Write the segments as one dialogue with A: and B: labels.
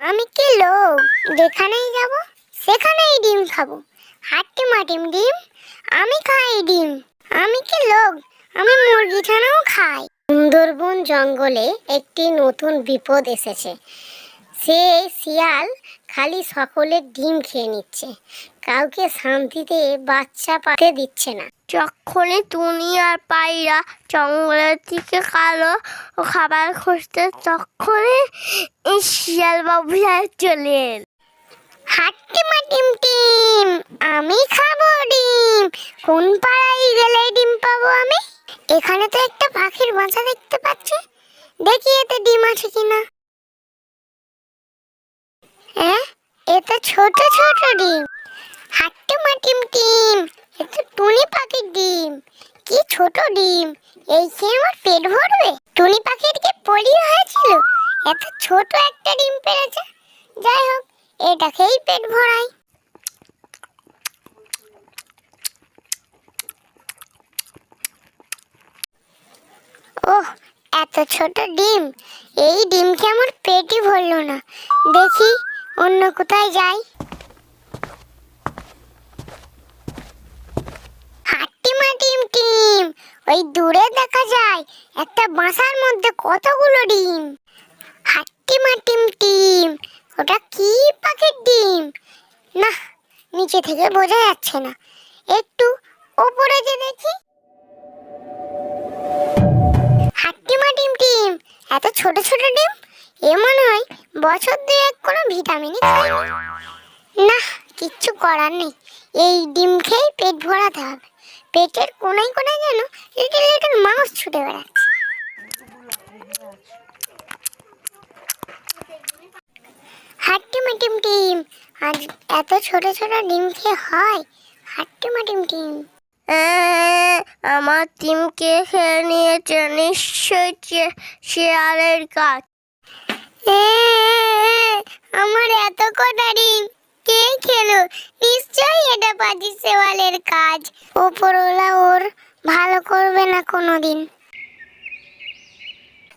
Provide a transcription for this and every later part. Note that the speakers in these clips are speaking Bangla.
A: আমি কি লোক? যেখানেই যাব, সেখানেই ডিম খাব। হাট্টি মাটিম ডিম, আমি খাই ডিম। আমি কি লোক? আমি মুরগি ছানাও খাই। সুন্দরবন জঙ্গলে একটি নতুন বিপদ এসেছে। সে শিয়াল খালি সকলের ডিম খেয়ে নিচ্ছে। কাউকে শান্তিতে বাচ্চা পাতে দিচ্ছে না।
B: যখনই টুনি আর পায়রা জঙ্গলের দিকে কালো ও খাবার খুঁজতে, তখনই শিয়াল বাবু চলে এল
A: হাট্টি মাটিম টিম, আমি খাব ডিম। কোন পাড়ায় গেলে ডিম পাবো আমি? এখানে তো একটা পাখির বাসা দেখতে পাচ্ছি। দেখি এতে ডিম আছে কিনা। হ্যাঁ এতে ছোট ছোট ডিম হাট্টি মাটিম টিম এতে টুনি পাখির ডিম কি ডিম। এই খেয়ে আমার পেট ভরবে। টুনি পোলিও হয়েছিল। এত ছোট একটা ডিম পেরেছে। যাই হোক এটা খেয়েই পেট ভরাই। এত ছোট ডিম। এই আমার পেটই ভরলো না। দেখি, অন্য কোথায় যাই। হাট্টিমা টিম টিম ওই দূরে দেখা যায় একটা বাসার মধ্যে কতগুলো ডিম? হাট্টিমা টিম টিম, ওটা কি পাখির ডিম? না, নিচে থেকে বোঝা যাচ্ছে না। একটু ওপরে যে দেখি। হাট্টিমা টিম টিম, এত ছোট ছোট ডিম? এ মনে হয় বছর দুয়েক কোনো ভিটামিনই খায়নি না। কিচ্ছু করার নেই। এই ডিম খেয়ে পেট ভরাতে হবে। পেটের কোনায় কোনায় যেন লিটল লিটল মাউস ছুটে বেড়াচ্ছে। হাট্টি মাটিম টিম আজ এত ছোট ছোট ডিম খেয়ে হয়? হাট্টি মাটিম টিম।
B: আহ, আমার টিমকে খেয়ে নিয়েছে নিশ্চয়ই চে- শিয়ালের কাজ
A: আমার এত কটা ডিম কে খেলো? নিশ্চয়ই এটা পাজি সেওয়ালের কাজ। ওপরওয়ালা ওর ভালো করবে না কোনোদিন।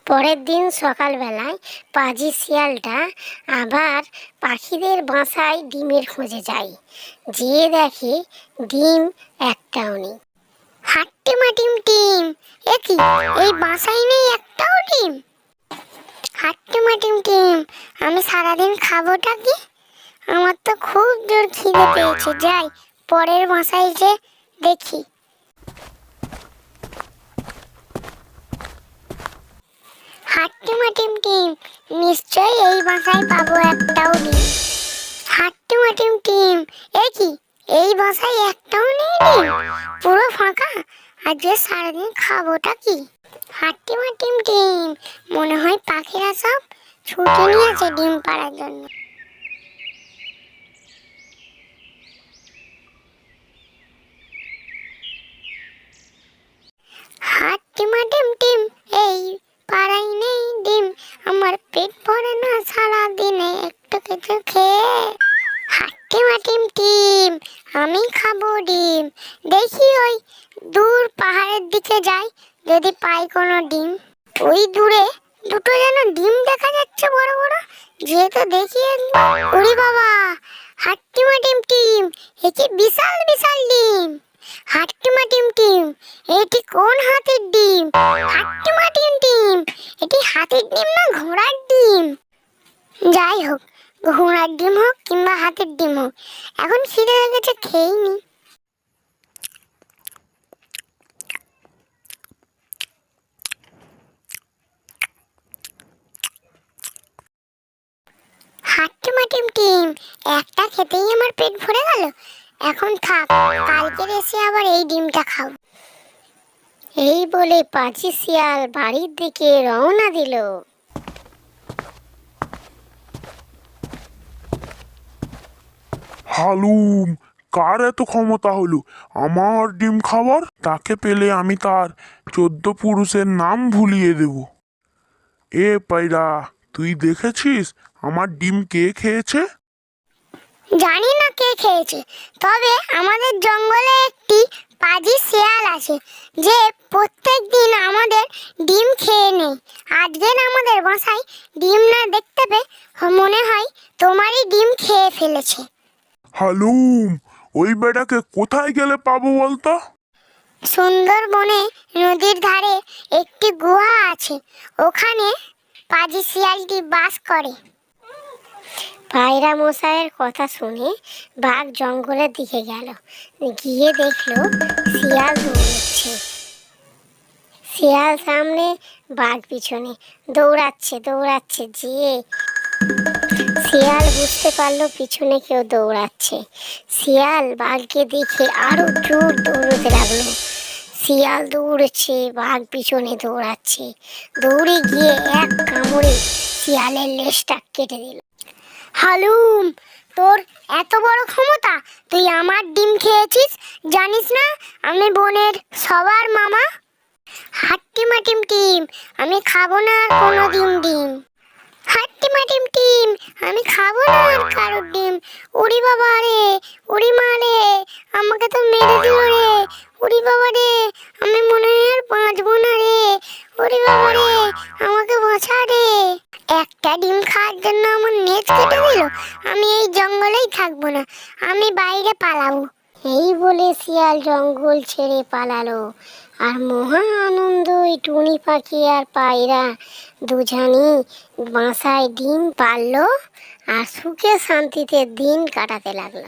A: পরের দিন সকালবেলায় পাজি শিয়ালটা আবার পাখিদের বাসায় ডিমের খোঁজে যায়। যেয়ে দেখে ডিম একটাও নেই। হাট্টি মাটিম টিম এ কি? এই বাসায় নেই একটাও ডিম? হাট্টি মাটিম টিম আমি সারাদিন খাবোটা কি? আমার তো খুব জোর খিদে পেয়েছে। যাই পরের বাসায় যে দেখি। মাটিম টিম নিশ্চয়ই এই বাসায় পাবো একটাও ডিম হাট্টি টিম টিম। এ কি, এই বাসায় একটাও নেই ডিম পুরো ফাঁকা? আজকে সারাদিন খাবোটা কি? হাট্টিমা টিম টিম। মনে হয় পাখিরা সব ছুটি নিয়েছে ডিম পাড়ার জন্য হাট্টি মাটিম টিম এই পাড়াই নেই ডিম আমার ভরে না সারা দিনে একটু কিছু খেয়ে? হাট্টি মাটিম টিম, আমি খাব ডিম। দেখি ওই দূর পাহাড়ের দিকে যাই, যদি পাই কোনো ডিম। ওই দূরে দুটো যেন ডিম দেখা যাচ্ছে বড় বড় যেহেতু দেখি একবার। ওরে বাবা হাট্টিমা টিম টিম, এ কি বিশাল বিশাল ডিম। হাট্টিমা টিম টিম, এটি কোন হাতের ডিম? হাট্টিমা টিম টিম, এটি হাতের ডিম না ঘোড়ার ডিম? যাই হোক, ঘোড়ার ডিম হোক কিংবা হাতের ডিম হোক, এখন খিদে লেগেছে, খেয়েই নি। হাট্টি মাটিম টিম, একটা খেতেই আমার পেট ভরে গেল। এখন থাক কালকে এসে আবার এই ডিমটা খাও। এই বলে পাঁচি শিয়াল বাড়ির দিকে রওনা দিল।
C: হালুম, কার এত ক্ষমতা হলো? আমার ডিম খাবার তাকে পেলে আমি তার চোদ্দ পুরুষের নাম ভুলিয়ে দেব। এ পায়রা, তুই দেখেছিস আমার ডিম কে খেয়েছে?
A: জানি না কে খেয়েছে। তবে আমাদের জঙ্গলে একটি পাজি শেয়াল আছে যে প্রত্যেক দিন আমাদের ডিম খেয়ে নেয়। আজকের আমাদের বাসায় ডিম না দেখতে পেয়ে মনে হয় তোমারই ডিম খেয়ে ফেলেছে।
C: হালুম ওই বেটাকে কোথায় গেলে পাবো বলতো?
A: সুন্দরবনে নদীর ধারে একটি গুহা আছে ওখানে পাজি শিয়ালটি বাস করে। পায়রা মশাইয়ের কথা শুনে বাঘ জঙ্গলের দিকে গেল। গিয়ে দেখল শিয়াল দৌড়চ্ছে শিয়াল সামনে, বাঘ পিছনে। দৌড়াচ্ছে দৌড়াচ্ছে যেয়ে শিয়াল বুঝতে পারল পিছনে কেউ দৌড়াচ্ছে। শিয়াল বাঘকে দেখে আরও জোর দৌড়তে লাগল। শিয়াল দৌড়ছে, বাঘ পিছনে দৌড়াচ্ছে। দৌড়ে গিয়ে এক কামড়ে শিয়ালের লেজটা কেটে দিল। হালুম, তোর এত বড় ক্ষমতা, তুই আমার ডিম খেয়েছিস? জানিস না, আমি বোনের সবার মামা? হাট্টিমা টিম টিম আমি খাব না আর কোনো ডিম ডিম। হাট্টিমা টিম টিম আমি খাব না আর কারোর ডিম। উড়ি বাবা রে উড়ি মা রে, আমাকে তো মেরে দিল রে। উড়ি বাবা রে, আমি মনে হয় আর বাঁচবো না রে উড়ি বাবা রে আমাকে বাঁচা রে একটা ডিম খাওয়ার জন্য আমার নেচ কেটে দিল। আমি এই জঙ্গলেই থাকব না। আমি বাইরে পালাবো। এই বলে শিয়াল জঙ্গল ছেড়ে পালালো। আর মহা আনন্দ ওই টুনি পাখি আর পায়রা দুজনই বাসায় ডিম পারল আর সুখে শান্তিতে দিন কাটাতে লাগল।